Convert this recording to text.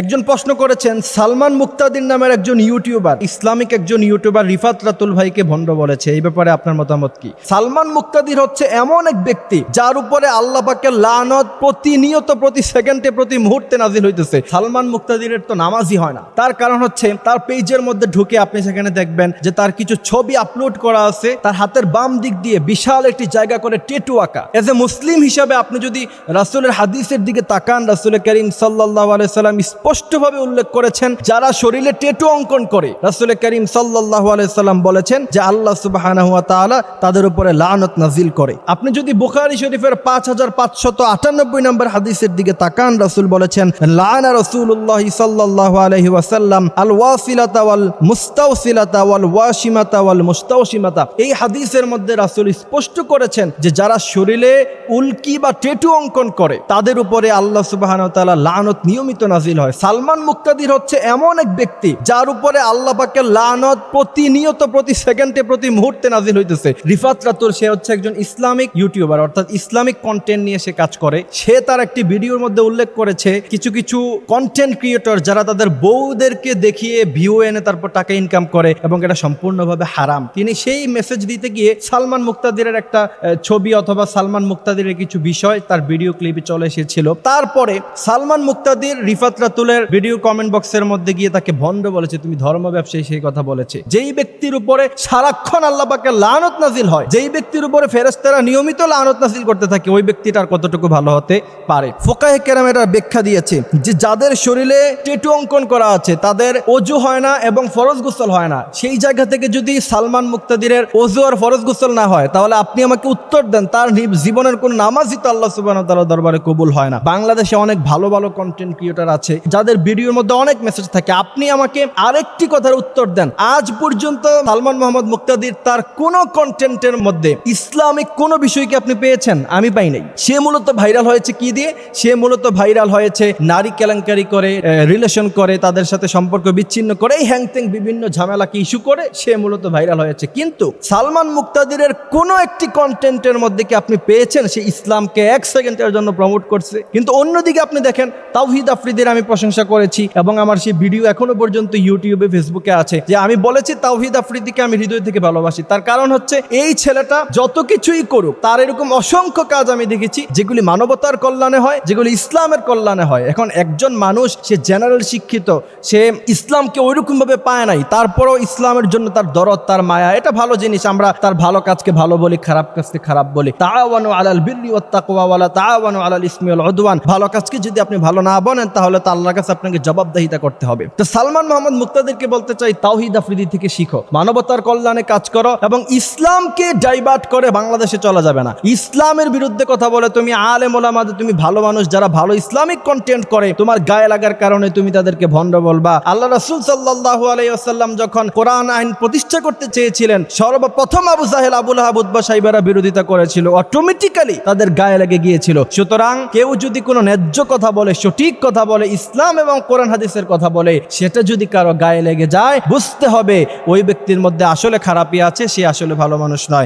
একজন প্রশ্ন করেছেন, সালমান মুক্তাদির নামের একজন ইউটিউবার, ইসলামিক একজন ইউটিউবার রিফাত রাতুল ভাইকে ভণ্ড বলেছে। এই ব্যাপারে আপনার মতামত কি? সালমান মুক্তাদির হচ্ছে এমন এক ব্যক্তি যার উপরে আল্লাহ লানত প্রতিনিয়ত প্রতি সেকেন্ডে প্রতি মুহূর্তে নাজিল হইতেছে। সালমান মুক্তাদিরের তো নামাজই হয় না। তার কারণ হচ্ছে, তার পেজের মধ্যে ঢুকে আপনি সেখানে দেখবেন যে তার কিছু ছবি আপলোড করা আছে। তার হাতের বাম দিক দিয়ে বিশাল একটি জায়গা করে টেটু আঁকা। এজ এ মুসলিম হিসাবে আপনি যদি রাসুলের হাদিসের দিকে তাকান, রাসুল করিম সাল্লাহ আলাইসাল্লাম স্পষ্টভাবে উল্লেখ করেছেন, যারা শরীরে টেটু অঙ্কন করে। রাসুল করিম সাল্লাহ আলাইসাল্লাম বলেছেন যে আল্লাহ সুবাহ তাদের উপরে লানত নাজিল করে। আপনি যদি বুখারি শরীফের পাঁচ হাজার পাঁচশত আটানব্বই নম্বর হাদিসের দিকে তাকান, রাসুল বলেছেন, লানা রসুল্লাহ সাল্লাহ আলহি ওয়াসাল্লাম আল ওয়াসিলাতা ওয়াল মুস্তাউসিলাতা ওয়াল ওয়াসিমাতা ওয়াল মুস্তাউসিমাতা এই হাদিসের মধ্যে রাসুল স্পষ্ট করেছেন যে যারা শরীরে উল্কি বা টেটু অঙ্কন করে। তাদের উপরে আল্লাহ সুবাহ লানত নিয়মিত নাজিল হয়। সালমান মুক্তাদির হচ্ছে এমন এক ব্যক্তি, যার উপরে আল্লাহ পাকের লানত প্রতিনিয়ত প্রতি সেকেন্ডে প্রতি মুহূর্তে নাজিল হইতেছে। রিফাত রাতুর সে হচ্ছে একজন ইসলামিক ইউটিউবার, অর্থাৎ ইসলামিক কন্টেন্ট নিয়ে সে কাজ করে। সে তার একটি ভিডিওর মধ্যে উল্লেখ করেছে, কিছু কিছু কন্টেন্ট ক্রিয়েটর যারা তাদের বউদেরকে দেখিয়ে ভিউ এনে তারপর টাকা ইনকাম করে এবং এটা সম্পূর্ণভাবে হারাম। তিনি সেই মেসেজ দিতে গিয়ে সালমান মুক্তাদিরের একটা ছবি অথবা সালমান মুক্তাদিরের কিছু বিষয় তার ভিডিও ক্লিপে চলে এসেছিল। তারপরে সালমান মুক্তাদির রিফাত রাতুলের ভিডিও কমেন্ট বক্সের মধ্যে গিয়ে তাকে ভণ্ড বলেছে, তুমি ধর্ম ব্যবসায়ী সেই কথা বলেছে। যেই ব্যক্তির উপরে সারাক্ষণ আল্লাহ পাকে লানত নাজিল হয়, যেই ব্যক্তির উপরে ফেরেস্তারা নিয়মিত লানত নাজিল করতে থাকে, ওই ব্যক্তিটার কতটুকু ভালো হতে পারে? ফোকাহে কেরাম এটা ব্যাখ্যা দিয়েছে যে, যাদের শরীরে টেটু অঙ্কন করা আছে, তাদের অজু হয় না এবং ফরজ গোসল হয় না। সেই জায়গা থেকে যদি সালমান মুক্তাদিরের অজু আর ফরজ গোসল না হয়, তাহলে আপনি আমাকে উত্তর দেন, তার জীবনের কোন নামাজই তো আল্লাহ সুবাহ দরবারে কবুল হয় না। বাংলাদেশে অনেক ভালো ভালো কন্টেন্ট ক্রিয়েটর আছে, যাদের ভিডিওর মধ্যে অনেক মেসেজ থাকে। আপনি আমাকে আরেকটি কথার উত্তর দেন। আজ পর্যন্ত সালমান মোহাম্মদ মুক্তাদির তার কোন কন্টেন্টের মধ্যে ইসলামিক কোন বিষয়কে আপনি পেয়েছেন? আমি পাই নাই। সে মূলত ভাইরাল হয়েছে কি দিয়ে? সে মূলত ভাইরাল হয়েছে নারী কেলেঙ্কারি করে রিলেশন করে, তাদের সাথে সম্পর্ক বিচ্ছিন্ন করে এই হ্যাংত্যাং বিভিন্ন ঝামেলাকে ইস্যু করে, সে মূলত ভাইরাল হয়েছে। কিন্তু সালমান মুক্তাদিরের কোনো একটি কন্টেন্টের মধ্যে কি আপনি পেয়েছেন? সে ইসলামকে এক সেকেন্ডের জন্য প্রমোট করছে। কিন্তু অন্যদিকে আপনি দেখেন, তাওহিদ আফ্রিদের আমি প্রশংসা করেছি এবং আমার সেই ভিডিও এখনও পর্যন্ত ইউটিউবে ফেসবুকে আছে যে আমি বলেছি তাওহিদ আফ্রিদিকে আমি হৃদয় থেকে ভালোবাসি। তার কারণ হচ্ছে, এই ছেলেটা যত কিছুই করুক, তার এরকম অসংখ্য কাজ আমি দেখেছি, যেগুলি মানবতার কল্যাণে হয়, যেগুলি ইসলামের কল্যাণে হয়। এখন একজন মানুষ, সে জেনারেল শিক্ষিত, সে ইসলামকে ওইরকম ভাবে পায় নাই, তারপরও ইসলামের জন্য তার দরদ, তার মায়া, এটা ভালো জিনিস, আমরা তার ভালো কাজকে ভালো বলি, খারাপ কাজকে খারাপ বলি। তাওয়ানু আলাল বিররি ওয়াত তাকওয়া ওয়ালা তাওয়ানু আলাল ইসমি উদওয়ান। ভালো কাজকে যদি আপনি ভালো না বলেন, তাহলে তো আল্লাহর কাছে আপনাকে জবাবদাহিতা করতে হবে। তো সালমান মোহাম্মদ মুক্তাদিরকে বলতে চাই, তাওহিদ আফ্রিদি থেকে শিখো। মানবতার কল্যাণে কাজ করো এবং ইসলামকে ডাইভার্ট করে বাংলাদেশে চলা যাবে না। ইসলামের বিরুদ্ধে কথা বলে তুমি আলেম ওলামাদের তুমি ভালো মানুষ, যারা ভালো ইসলামিক কন্টেন্ট করে, তোমার গায়ে লাগার কারণে তুমি তাদেরকে ভণ্ড বলবা। আল্লাহ রাসূল সাল্লাল্লাহু আলাইসাল্লাম যখন কোরআন আইন প্রতিষ্ঠা করতে চেয়েছিলেন, সর্বপ্রথম আবু সাহেল আবুল আহাব উদ্বা সাহেবেরা বিরোধিতা করেছিল। অটোমেটিক্যালি তাদের গায়ে লেগে গিয়েছিল। সুতরাং কেউ যদি কোনো ন্যায্য কথা বলে, সঠিক কথা বলে, ইসলাম এবং কোরআন হাদিসের কথা বলে, সেটা যদি কারও গায়ে লেগে যায়, বুঝতে হবে, ওই ব্যক্তির মধ্যে আসলে খারাপই আছে, সে আসলে ভালো মানুষ নয়।